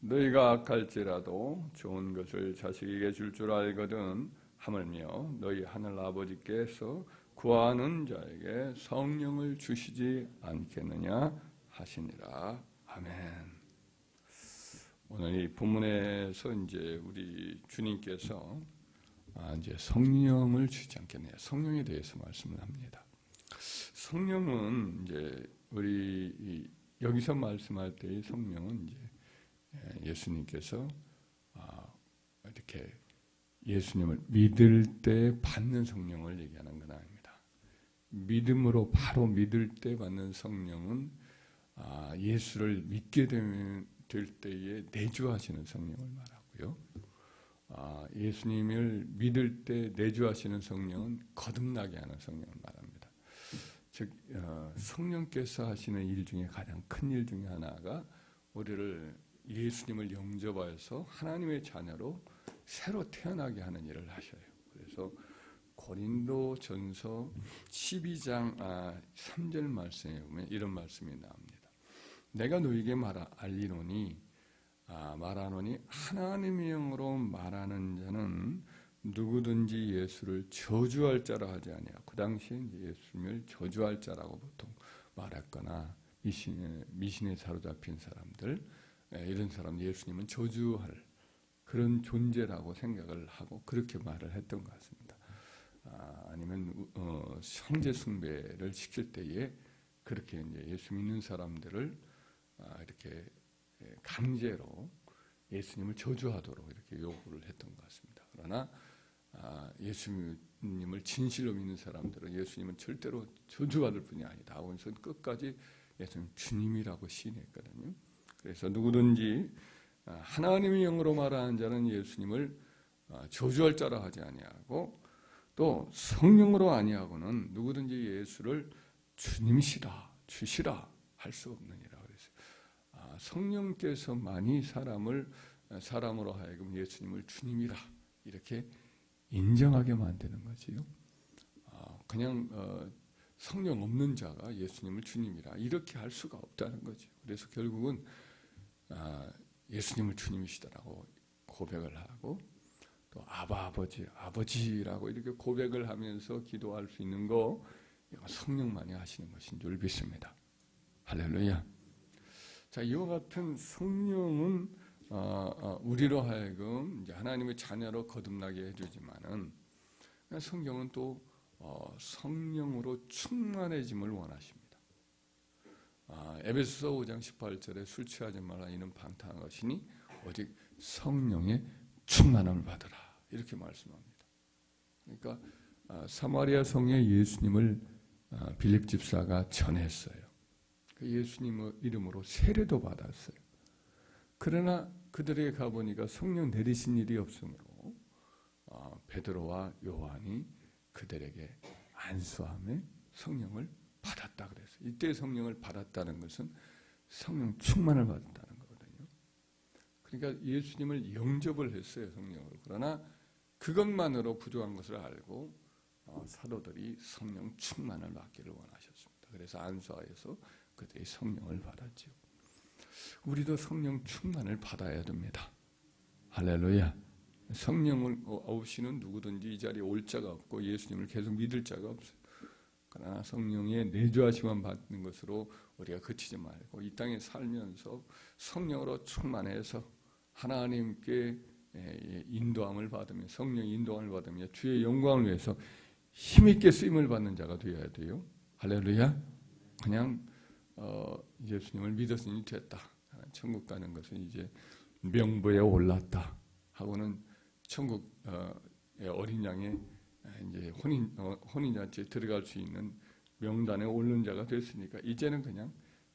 너희가 악할지라도 좋은 것을 자식에게 줄 줄 알거든 하물며 너희 하늘 아버지께서 구하는 자에게 성령을 주시지 않겠느냐 하시니라 아멘. 오늘 이 본문에서 이제 우리 주님께서 아 이제 성령을 주지 않겠느냐 성령에 대해서 말씀을 합니다. 성령은 이제 우리 여기서 말씀할 때의 성령은 이제 예수님께서 아, 이렇게 예수님을 믿을 때 받는 성령을 얘기하는 건 아닙니다. 믿음으로 바로 믿을 때 받는 성령은 아, 예수를 믿게 되면 될 때에 내주하시는 성령을 말하고요. 아, 예수님을 믿을 때 내주하시는 성령은 거듭나게 하는 성령을 말합니다. 즉 어, 성령께서 하시는 일 중에 가장 큰 일 중에 하나가 우리를 예수님을 영접하여서 하나님의 자녀로 새로 태어나게 하는 일을 하셔요. 그래서 고린도 전서 12장 아, 3절 말씀에 보면 이런 말씀이 나옵니다. 내가 너에게 말하, 알리노니 아, 말하노니 하나님의 영으로 말하는 자는 누구든지 예수를 저주할 자라 하지 아니하고 그 당시에 예수님을 저주할 자라고 보통 말했거나 미신에, 미신에 사로잡힌 사람들 예, 이런 사람 예수님은 저주할 그런 존재라고 생각을 하고 그렇게 말을 했던 것 같습니다. 아, 니면 어, 형제 숭배를 시킬 때에 그렇게 이제 예수 믿는 사람들을 아, 이렇게 예, 강제로 예수님을 저주하도록 이렇게 요구를 했던 것 같습니다. 그러나 아, 예수님을 진실로 믿는 사람들은 예수님은 절대로 저주받을 분이 아니다. 원선 끝까지 예수님 주님이라고 시인했거든요. 그래서 누구든지 아, 하나님의 영으로 말하는 자는 예수님을 저주할 자라 하지 아니하고 또 성령으로 아니하고는 누구든지 예수를 주님이시라 주시라 할 수 없느니라. 성령께서 많이 사람을 사람으로 하여금 예수님을 주님이라 이렇게 인정하게 만드는 거지요. 아, 그냥 어, 성령 없는 자가 예수님을 주님이라 이렇게 할 수가 없다는 거죠. 그래서 결국은 아, 예수님을 주님이시다라고 고백을 하고 또 아바 아버지 아버지라고 이렇게 고백을 하면서 기도할 수 있는 거 성령만이 하시는 것인 줄 믿습니다. 할렐루야. 자, 이와 같은 성령은 어, 어, 우리로 하여금 이제 하나님의 자녀로 거듭나게 해주지만은 성경은 또 어, 성령으로 충만해짐을 원하십니다. 아, 에베소서 5장 18절에 술 취하지 말라 이는 방탕한 것이니 오직 성령의 충만함을 받으라 이렇게 말씀합니다. 그러니까 아, 사마리아 성에 예수님을 아, 빌립 집사가 전했어요. 그 예수님 이름으로 세례도 받았어요. 그러나 그들에게 가보니까 성령 내리신 일이 없으므로 어, 베드로와 요한이 그들에게 안수함에 성령을 받았다 그랬어요. 이때 성령을 받았다는 것은 성령 충만을 받았다는 거거든요. 그러니까 예수님을 영접을 했어요 성령으로. 그러나 그것만으로 부족한 것을 알고 어, 사도들이 성령 충만을 받기를 원하셨습니다. 그래서 안수하여서 그들이 성령을 받았죠. 우리도 성령 충만을 받아야 됩니다. 할렐루야. 성령을 없이는 누구든지 이 자리에 올 자가 없고 예수님을 계속 믿을 자가 없어요. 그러나 성령의 내주하심만 받는 것으로 우리가 그치지 말고 이 땅에 살면서 성령으로 충만해서 하나님께 인도함을 받으며 성령 인도함을 받으며 주의 영광을 위해서 힘있게 쓰임을 받는 자가 되어야 돼요. 할렐루야. 그냥 어, 예수님을 믿었으니 됐다. 천국 가는 것은 이제 명부에 올랐다 하고는 천국 어, 어린 양의 이제 혼인 어, 혼인 잔치에 들어갈 수 있는 명단에 오른 자가 됐으니까 이제는 그냥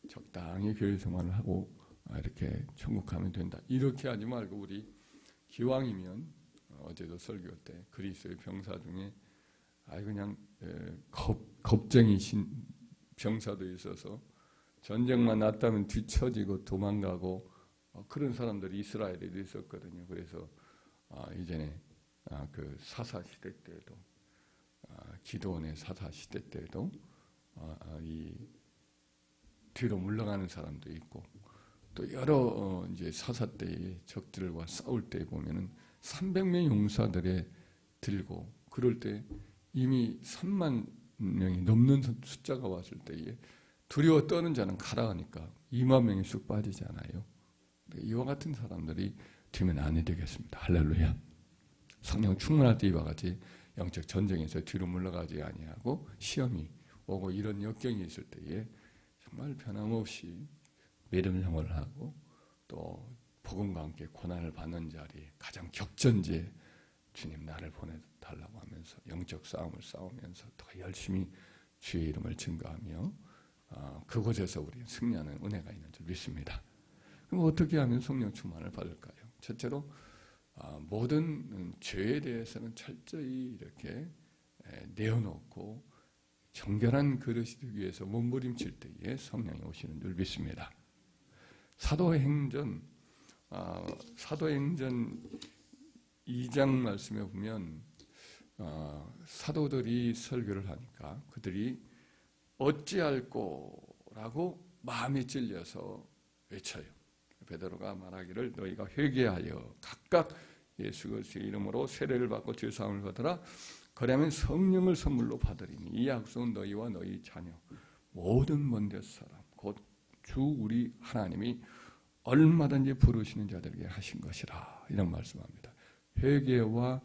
적당히 교회 생활을 하고 아, 이렇게 천국 가면 된다. 이렇게 하지 말고 우리 기왕이면 어제도 설교 때 그리스도의 병사 중에 아 그냥 겁 겁쟁이신 병사도 있어서 전쟁만 났다면 뒤처지고 도망가고 어, 그런 사람들이 이스라엘에도 있었거든요. 그래서 아, 이전에 아, 그 사사 시대 때도 아, 기도원의 사사 시대 때도 이 뒤로 물러가는 사람도 있고 또 여러 어, 이제 사사 때의 적들과 싸울 때 보면은 300명 용사들의 들고 그럴 때 이미 3만 명이 넘는 숫자가 왔을 때에 두려워 떠는 자는 가라 하니까 2만 명이 쑥 빠지잖아요. 이와 같은 사람들이 되면 안 되겠습니다. 할렐루야. 성령 충만할 때 이와 같이 영적 전쟁에서 뒤로 물러가지 아니하고 시험이 오고 이런 역경이 있을 때에 정말 변함없이 생활을 하고 또 복음과 함께 고난을 받는 자리에 가장 격전지에 주님 나를 보내달라고 하면서 영적 싸움을 싸우면서 더 열심히 주의 이름을 증거하며 어, 그곳에서 우리 승리하는 은혜가 있는 줄 믿습니다. 그럼 어떻게 하면 성령 충만을 받을까요? 첫째로 어, 모든 음, 죄에 대해서는 철저히 이렇게 에, 내어놓고 정결한 그릇이 되기 위해서 몸부림칠 때에 성령이 오시는 줄 믿습니다. 사도행전 어, 사도행전 2장 말씀에 보면 어, 사도들이 설교를 하니까 그들이 어찌할꼬라고 마음이 찔려서 외쳐요. 베드로가 말하기를 너희가 회개하여 각각 예수 그리스도의 이름으로 세례를 받고 죄 사함을 받으라. 그러면 성령을 선물로 받으리니 이 약속은 너희와 너희 자녀 모든 먼데 사람 곧 주 우리 하나님이 얼마든지 부르시는 자들에게 하신 것이라 이런 말씀합니다. 회개와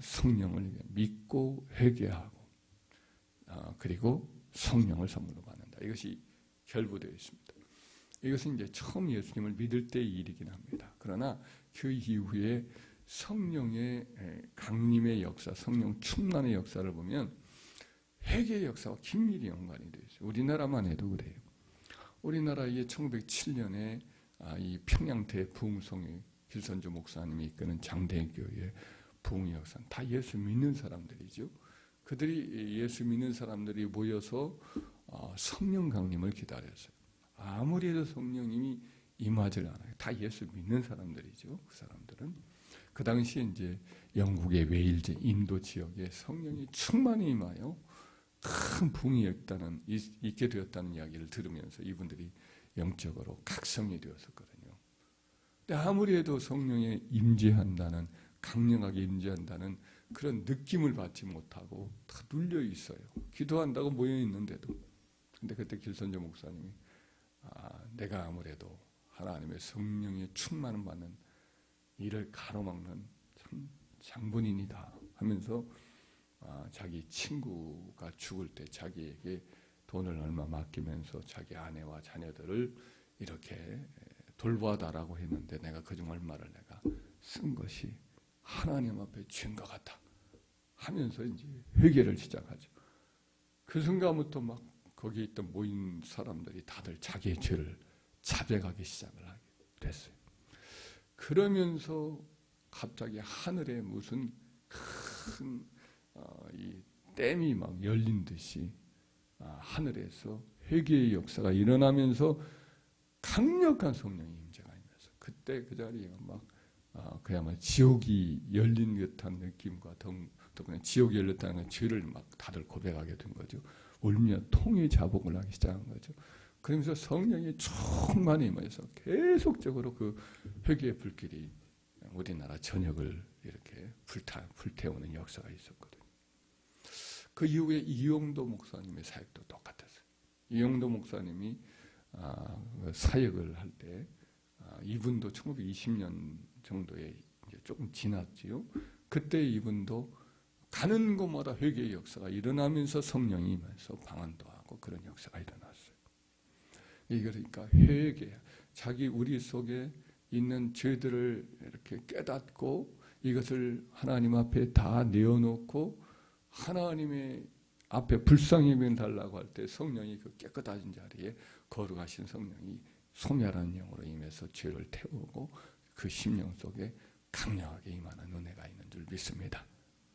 성령을 믿고 회개하고 어, 그리고 성령을 선물로 받는다. 이것이 결부되어 있습니다. 이것은 이제 처음 예수님을 믿을 때의 일이긴 합니다. 그러나 그 이후에 성령의 강림의 역사, 성령 충만의 역사를 보면 회개의 역사와 긴밀히 연관이 되어 있어요. 우리나라만 해도 그래요. 우리나라의 1907년에 아, 이 평양대 부흥성의 길선조 목사님이 이끄는 장대교회 부흥 역사 다 예수 믿는 사람들이죠. 그들이 예수 믿는 사람들이 모여서 어, 성령 강림을 기다렸어요. 아무리 해도 성령님이 임하질 않아요. 다 예수 믿는 사람들이죠. 그 사람들은 그 당시에 이제 영국의 웨일즈, 인도 지역에 성령이 충만히 임하여 큰 붕이 있다는 있게 되었다는 이야기를 들으면서 이분들이 영적으로 각성이 되었었거든요. 근데 아무리 해도 성령에 임재한다는 강력하게 임재한다는 그런 느낌을 받지 못하고 다 눌려 있어요. 기도한다고 모여 있는데도. 근데 그때 길선조 목사님이 아, 내가 아무래도 하나님의 성령의 충만을 받는 이를 가로막는 참 장본인이다 하면서 아, 자기 친구가 죽을 때 자기에게 돈을 얼마 맡기면서 자기 아내와 자녀들을 이렇게 돌보아다라고 했는데 내가 그중 얼마를 내가 쓴 것이 하나님 앞에 죄인 것 같다 하면서 이제 회개를 시작하죠. 그 순간부터 막 거기 있던 모인 사람들이 다들 자기의 죄를 자백하기 시작을 하게 됐어요. 그러면서 갑자기 하늘에 무슨 큰 어, 이 댐이 막 열린 듯이 아, 하늘에서 회개의 역사가 일어나면서 강력한 성령의 임재가 있면서 그때 그 자리가 막 아, 그야말로 지옥이 열린 듯한 느낌과 더, 더 그냥 지옥이 열렸다는 죄를 막 다들 고백하게 된 거죠. 울며 통의 자복을 하기 시작한 거죠. 그러면서 성령이 충만히 임해서 계속적으로 그 회개의 불길이 우리나라 전역을 이렇게 불타, 불태우는 역사가 있었거든요. 그 이후에 이용도 목사님의 사역도 똑같았어요. 이용도 목사님이 아, 그 사역을 할 때, 아, 이분도 1920년 정도에 조금 지났지요. 그때 이분도 가는 곳마다 회개의 역사가 일어나면서 성령이 임해서 방언도 하고 그런 역사가 일어났어요. 그러니까 회개, 자기 우리 속에 있는 죄들을 이렇게 깨닫고 이것을 하나님 앞에 다 내어놓고 하나님의 앞에 불쌍히 달라고 할 때 성령이 그 깨끗하신 자리에 거룩하신 성령이 소멸한 영으로 임해서 죄를 태우고 그 심령 속에 강력하게 임하는 은혜가 있는 줄 믿습니다.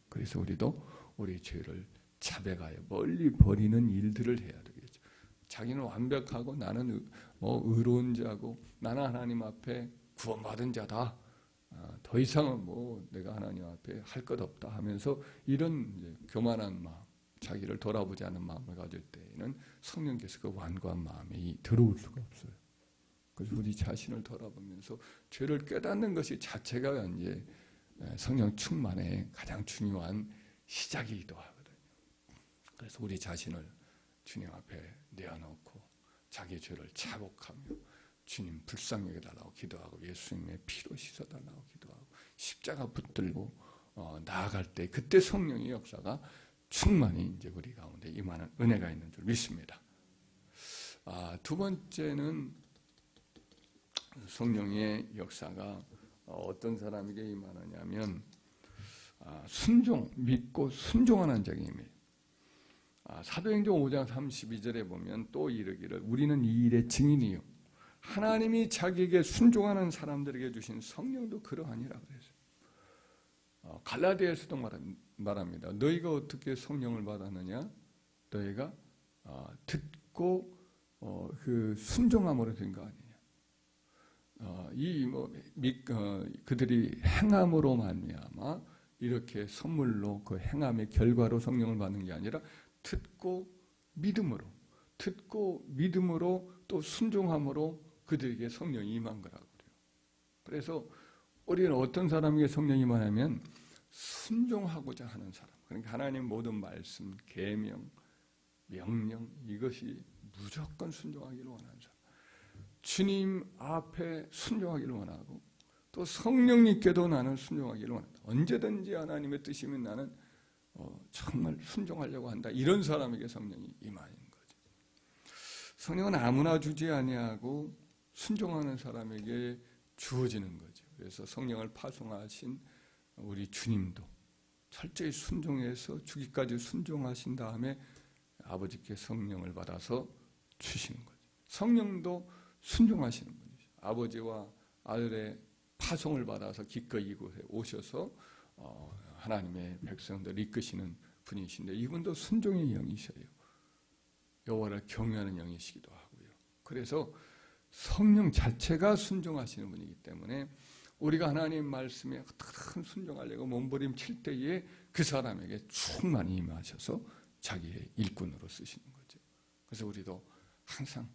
그래서 우리도 우리 죄를 자백하여 멀리 버리는 일들을 해야 되겠죠. 자기는 완벽하고 나는 뭐 의로운 자고 나는 하나님 앞에 구원받은 자다. 아, 더 이상은 뭐 내가 하나님 앞에 할 것 없다 하면서 이런 교만한 마음, 자기를 돌아보지 않는 마음을 가질 때에는 성령께서 그 완고한 마음이 들어올 수가 없어요. 그래서 우리 자신을 돌아보면서 죄를 깨닫는 것이 자체가 이제 성령 충만의 가장 중요한 시작이기도 하거든요. 그래서 우리 자신을 주님 앞에 내어놓고 자기 죄를 자복하며 주님 불쌍히 달라고 기도하고 예수님의 피로 씻어달라고 기도하고 십자가 붙들고 어, 나아갈 때 그때 성령의 역사가 충만히 이제 우리 가운데 임하는 은혜가 있는 줄 믿습니다. 아, 두 번째는 성령의 역사가 어떤 사람에게 임하느냐면 아, 순종, 믿고 순종하는 자에게 임해요. 아, 사도행전 5장 32절에 보면 또 이르기를 우리는 이 일의 증인이요. 하나님이 자기에게 순종하는 사람들에게 주신 성령도 그러하니라 그랬어요. 어, 갈라디아에서도 말합니다. 너희가 어떻게 성령을 받았느냐? 너희가 어, 듣고 어, 그 순종함으로 된 거 아니냐? 어, 이뭐 어, 그들이 행함으로 말미암아 이렇게 선물로 그 행함의 결과로 성령을 받는 게 아니라 듣고 믿음으로 듣고 믿음으로 또 순종함으로 그들에게 성령이 임한 거라고 그래요. 그래서 우리는 어떤 사람에게 성령이 임하냐면 순종하고자 하는 사람. 그러니까 하나님 모든 말씀, 계명, 명령 이것이 무조건 순종하기를 원하는 사람. 주님 앞에 순종하기를 원하고 또 성령님께도 나는 순종하기를 원한다. 언제든지 하나님의 뜻이면 나는 어, 정말 순종하려고 한다. 이런 사람에게 성령이 임하는 거죠. 성령은 아무나 주지 아니하고 순종하는 사람에게 주어지는 거죠. 그래서 성령을 파송하신 우리 주님도 철저히 순종해서 주기까지 순종하신 다음에 아버지께 성령을 받아서 주시는 거죠. 성령도 순종하시는 분이죠. 아버지와 아들의 파송을 받아서 기꺼이 이곳에 오셔서 어, 하나님의 백성들 이끄시는 분이신데 이분도 순종의 영이셔요. 여호와를 경외하는 영이시기도 하고요. 그래서 성령 자체가 순종하시는 분이기 때문에 우리가 하나님 말씀에 큰 순종하려고 몸부림칠 때에 그 사람에게 충만히 임하셔서 자기의 일꾼으로 쓰시는 거죠. 그래서 우리도 항상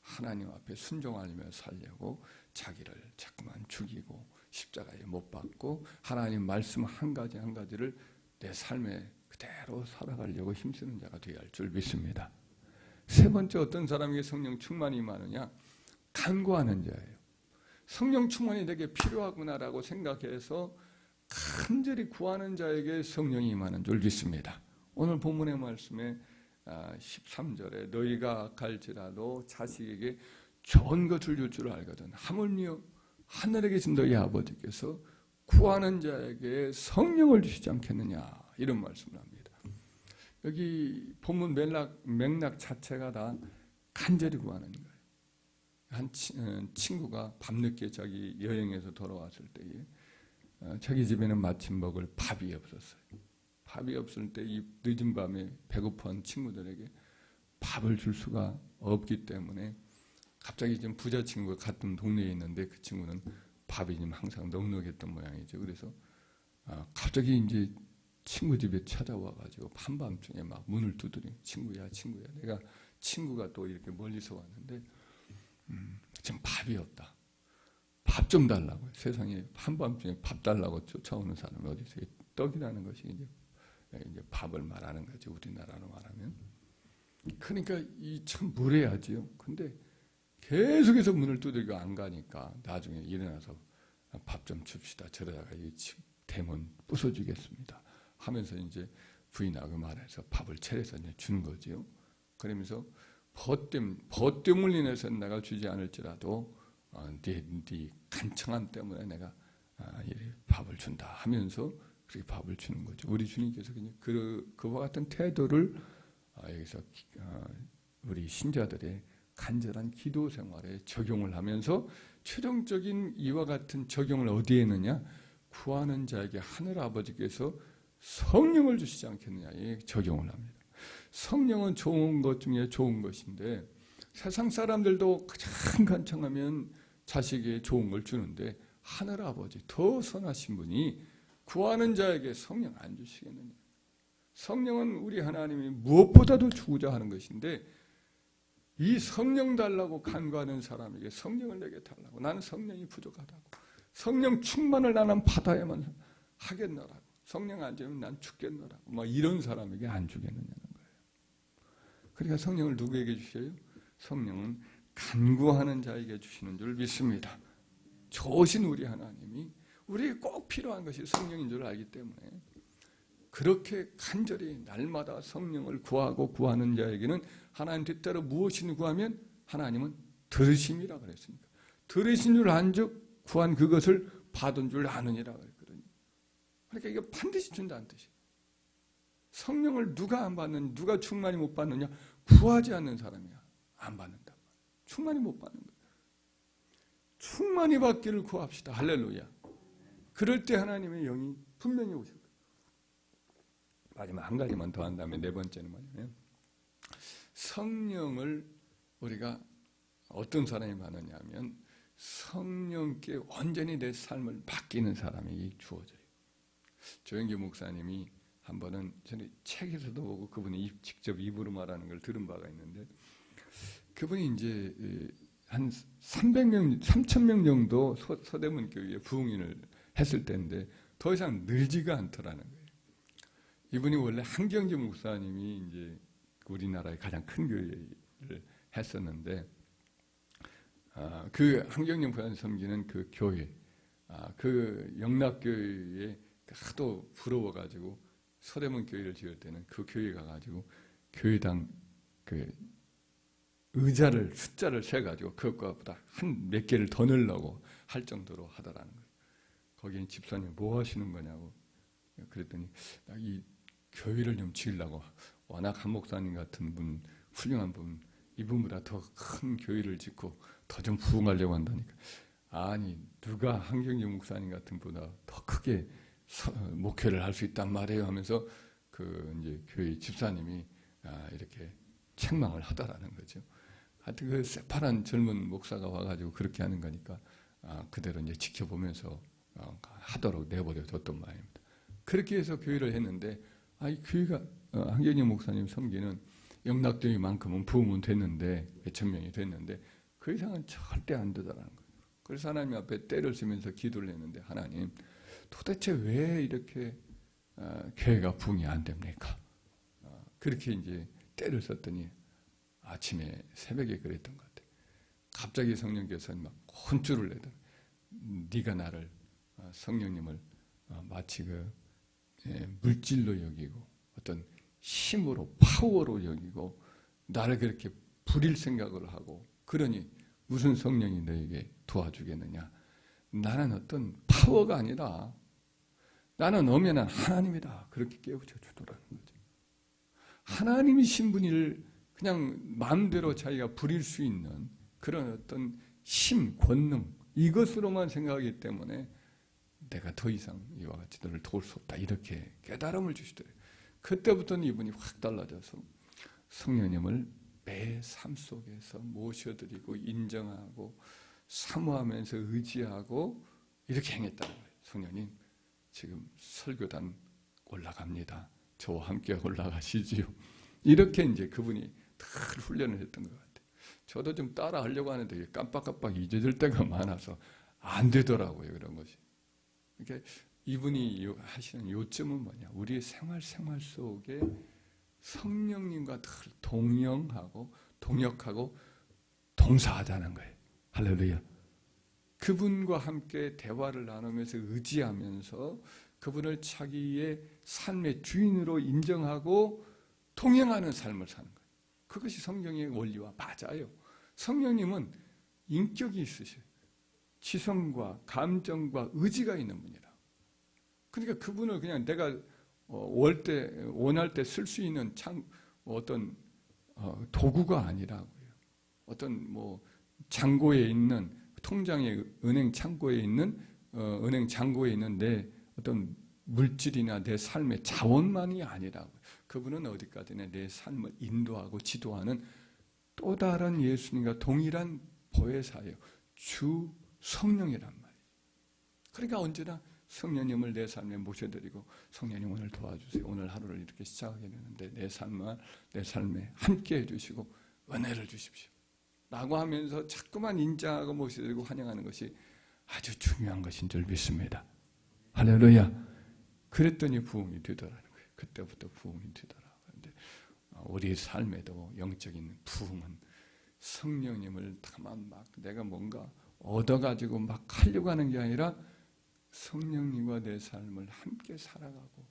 하나님 앞에 순종하며 살려고 자기를 자꾸만 죽이고 십자가에 못 박고 하나님 말씀 한 가지 한 가지를 내 삶에 그대로 살아가려고 힘쓰는 자가 되어야 할 줄 믿습니다. 세 번째 어떤 사람에게 성령 충만이 많으냐? 간구하는 자예요. 성령 충만이 내게 필요하구나라고 생각해서 간절히 구하는 자에게 성령이 임하는 줄 믿습니다. 오늘 본문의 말씀에 13절에 아, 너희가 갈지라도 자식에게 좋은 것을 줄 줄 알거든. 하물며 하늘에 계신 너희 아버지께서 구하는 자에게 성령을 주시지 않겠느냐 이런 말씀을 합니다. 여기 본문 맥락, 맥락 자체가 다 간절히 구하는 거예요. 한 어, 친구가 밤늦게 자기 여행에서 돌아왔을 때에 어, 자기 집에는 마침 먹을 밥이 없었어요. 밥이 없을 때 이 늦은 밤에 배고픈 친구들에게 밥을 줄 수가 없기 때문에 갑자기 좀 부자 친구가 같은 동네에 있는데 그 친구는 밥이 좀 항상 넉넉했던 모양이죠. 그래서 아, 갑자기 이제 친구 집에 찾아와 가지고 한밤중에 막 문을 두드리 친구야 친구야 내가 친구가 또 이렇게 멀리서 왔는데 음, 지금 밥이 없다. 밥 좀 달라고 세상에 한밤중에 밥 달라고 쫓아오는 사람이 어디 있어요? 떡이라는 것이 이제 이제 밥을 말하는 거죠. 우리나라로 말하면. 그러니까 이 참 무례하지요. 근데 계속해서 문을 두들겨 안 가니까 나중에 일어나서 밥 좀 줍시다. 저러다가 이 대문 부숴주겠습니다. 하면서 이제 부인하고 말해서 밥을 차려서 이제 주는 거지요. 그러면서 벗됨, 벗됨을 인해서 내가 주지 않을지라도 어, 네, 네 간청함 때문에 내가 아, 밥을 준다 하면서 그렇게 밥을 주는 거죠. 우리 주님께서 그냥 그, 그와 같은 태도를 아, 여기서 어, 우리 신자들의 간절한 기도 생활에 적용을 하면서 최종적인 이와 같은 적용을 어디에 했느냐? 구하는 자에게 하늘 아버지께서 성령을 주시지 않겠느냐에 적용을 합니다. 성령은 좋은 것 중에 좋은 것인데 세상 사람들도 가장 간청하면 자식에게 좋은 걸 주는데 하늘 아버지 더 선하신 분이 구하는 자에게 성령 안 주시겠느냐? 성령은 우리 하나님이 무엇보다도 주고자 하는 것인데 이 성령 달라고 간구하는 사람에게 성령을 내게 달라고 나는 성령이 부족하다고 성령 충만을 나는 받아야만 하겠노라고 성령 안 주면 난 죽겠노라고 뭐 이런 사람에게 안 주겠느냐는 거예요. 그러니까 성령을 누구에게 주셔요? 성령은 간구하는 자에게 주시는 줄 믿습니다. 좋으신 우리 하나님이 우리에게 꼭 필요한 것이 성령인 줄 알기 때문에 그렇게 간절히 날마다 성령을 구하고 구하는 자에게는 하나님 뜻대로 무엇이든 구하면 하나님은 들으심이라 그랬으니까 들으신 줄 안즉 구한 그것을 받은 줄 아느니라 그랬거든요. 그러니까 이게 반드시 준다는 뜻이에요. 성령을 누가 안 받느냐, 누가 충만히 못 받느냐, 구하지 않는 사람이야. 안 받는다. 충만히 못 받는 거예요. 충만히 받기를 구합시다. 할렐루야. 그럴 때 하나님의 영이 분명히 오실. 마지막 한 가지만 더 한다면 네 번째는 뭐냐면 성령을 우리가 어떤 사람이 받느냐 하면 성령께 완전히 내 삶을 맡기는 사람이 주어져요. 조영기 목사님이 한 번은 전에 책에서도 보고 그분이 직접 입으로 말하는 걸 들은 바가 있는데 그분이 이제 한 300명, 3,000명 정도 서, 서대문 교회에 부흥인을 했을 때인데 더 이상 늘지가 않더라는 거예요. 이분이 원래 한경재 목사님이 이제 우리나라의 가장 큰 교회를 했었는데 아, 그 한경재 목사님 섬기는 그 교회, 아, 그 영락교회에 하도 부러워가지고 서대문 교회를 지을 때는 그 교회 가가지고 교회당 그 의자를 숫자를 세 가지고 그것보다 한 몇 개를 더 넣으려고 할 정도로 하더라는 거예요. 거기에 집사님 뭐 하시는 거냐고 그랬더니 이 교회를 좀 지으려고 워낙 한 목사님 같은 분 훌륭한 분 이분보다 더 큰 교회를 짓고 더 좀 부흥하려고 한다니까 아니 누가 한경재 목사님 같은 분보다 더 크게 서, 목회를 할 수 있단 말이에요 하면서 그 이제 교회 집사님이 아, 이렇게 책망을 하다라는 거죠. 하여튼 그 새파란 젊은 목사가 와가지고 그렇게 하는 거니까 아, 그대로 이제 지켜보면서 어, 하도록 내버려 뒀던 말입니다. 그렇게 해서 교회를 했는데 아, 이 교회가 어, 한경희 목사님 섬기는 영락교회만큼은 부흥은 됐는데 몇천 명이 됐는데 그 이상은 절대 안 되더라는 거예요. 그래서 하나님 앞에 때를 쓰면서 기도를 했는데 하나님 도대체 왜 이렇게 어, 교회가 부흥이 안 됩니까? 어, 그렇게 이제 때를 썼더니 아침에 새벽에 그랬던 것 같아요. 갑자기 성령께서 막 혼쭐을 내더 네가 나를 어, 성령님을 어, 마치 그 예, 물질로 여기고 어떤 힘으로 파워로 여기고 나를 그렇게 부릴 생각을 하고 그러니 무슨 성령이 너에게 도와주겠느냐? 나는 어떤 파워가 아니라 나는 엄연한 하나님이다. 그렇게 깨우쳐 주더라는 거죠. 하나님이 신 분을 그냥 마음대로 자기가 부릴 수 있는 그런 어떤 힘, 권능 이것으로만 생각하기 때문에 내가 더 이상 이와 같이 너를 도울 수 없다. 이렇게 깨달음을 주시더래요. 그때부터는 이분이 확 달라져서 성령님을 매 삶 속에서 모셔드리고 인정하고 사모하면서 의지하고 이렇게 행했다는 거예요. 성령님 지금 설교단 올라갑니다. 저와 함께 올라가시지요. 이렇게 이제 그분이 늘 훈련을 했던 것 같아요. 저도 좀 따라 하려고 하는데 깜빡깜빡 잊어질 때가 많아서 안 되더라고요. 그런 것이. 이렇게 이분이 하시는 요점은 뭐냐? 우리의 생활 생활 속에 성령님과 늘 동영하고 동역하고 동사하자는 거예요. 할렐루야. 그분과 함께 대화를 나누면서 의지하면서 그분을 자기의 삶의 주인으로 인정하고 통행하는 삶을 사는 거예요. 그것이 성경의 원리와 맞아요. 성령님은 인격이 있으셔요. 지성과 감정과 의지가 있는 분이라. 그러니까 그분을 그냥 내가 월 때, 원할 때 쓸 수 있는 창, 어떤 어, 도구가 아니라고요. 어떤 뭐 창고에 있는 통장의 은행 창고에 있는 어, 은행 창고에 있는 내 어떤 물질이나 내 삶의 자원만이 아니라고. 그분은 어디까지나 내 삶을 인도하고 지도하는 또 다른 예수님과 동일한 보혜사예요. 주 성령이란 말이에요. 그러니까 언제나 성령님을 내 삶에 모셔드리고 성령님 오늘 도와주세요. 오늘 하루를 이렇게 시작하게 되는데 내 삶을 내 삶에 함께 해주시고 은혜를 주십시오. 라고 하면서 자꾸만 인정하고 모시고 환영하는 것이 아주 중요한 것인 줄 믿습니다. 할렐루야. 그랬더니 부흥이 되더라는 거예요. 그때부터 부흥이 되더라. 그런데 우리 삶에도 영적인 부흥은 성령님을 다만 막 내가 뭔가 얻어가지고 막 하려고 하는 게 아니라 성령님과 내 삶을 함께 살아가고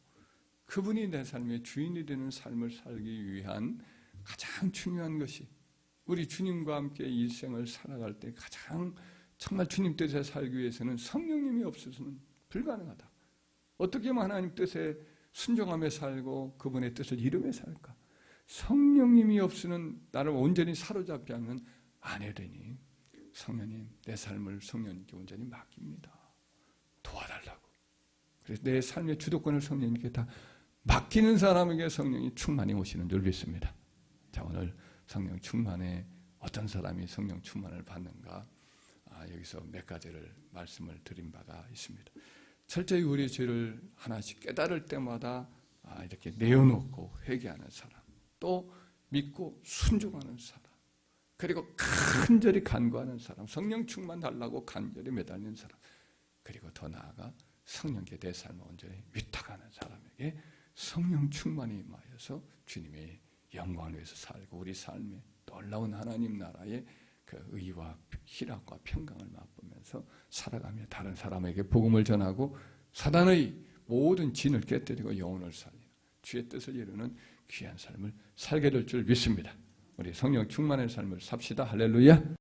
그분이 내 삶의 주인이 되는 삶을 살기 위한 가장 중요한 것이 우리 주님과 함께 이 생을 살아갈 때 가장 정말 주님 뜻에 살기 위해서는 성령님이 없어서는 불가능하다. 어떻게 하면 하나님 뜻에 순종하며 살고 그분의 뜻을 이루며 살까? 성령님이 없으면 나를 온전히 사로잡지 않으면 안 되니 성령님 내 삶을 성령님께 온전히 맡깁니다. 도와달라고. 그래서 내 삶의 주도권을 성령님께 다 맡기는 사람에게 성령이 충만히 오시는 줄 믿습니다. 자 오늘 성령 충만에 어떤 사람이 성령 충만을 받는가 아, 여기서 몇 가지를 말씀을 드린 바가 있습니다. 철저히 우리 죄를 하나씩 깨달을 때마다 아, 이렇게 내어놓고 회개하는 사람, 또 믿고 순종하는 사람, 그리고 간절히 간구하는 사람, 성령 충만 달라고 간절히 매달리는 사람, 그리고 더 나아가 성령께 내 삶을 온전히 위탁하는 사람에게 성령 충만이 임하여서 주님의 영광을 위해서 살고 우리 삶에 놀라운 하나님 나라의 그 의와 희락과 평강을 맛보면서 살아가며 다른 사람에게 복음을 전하고 사단의 모든 진을 깨뜨리고 영혼을 살리는 주의 뜻을 이루는 귀한 삶을 살게 될 줄 믿습니다. 우리 성령 충만의 삶을 삽시다. 할렐루야.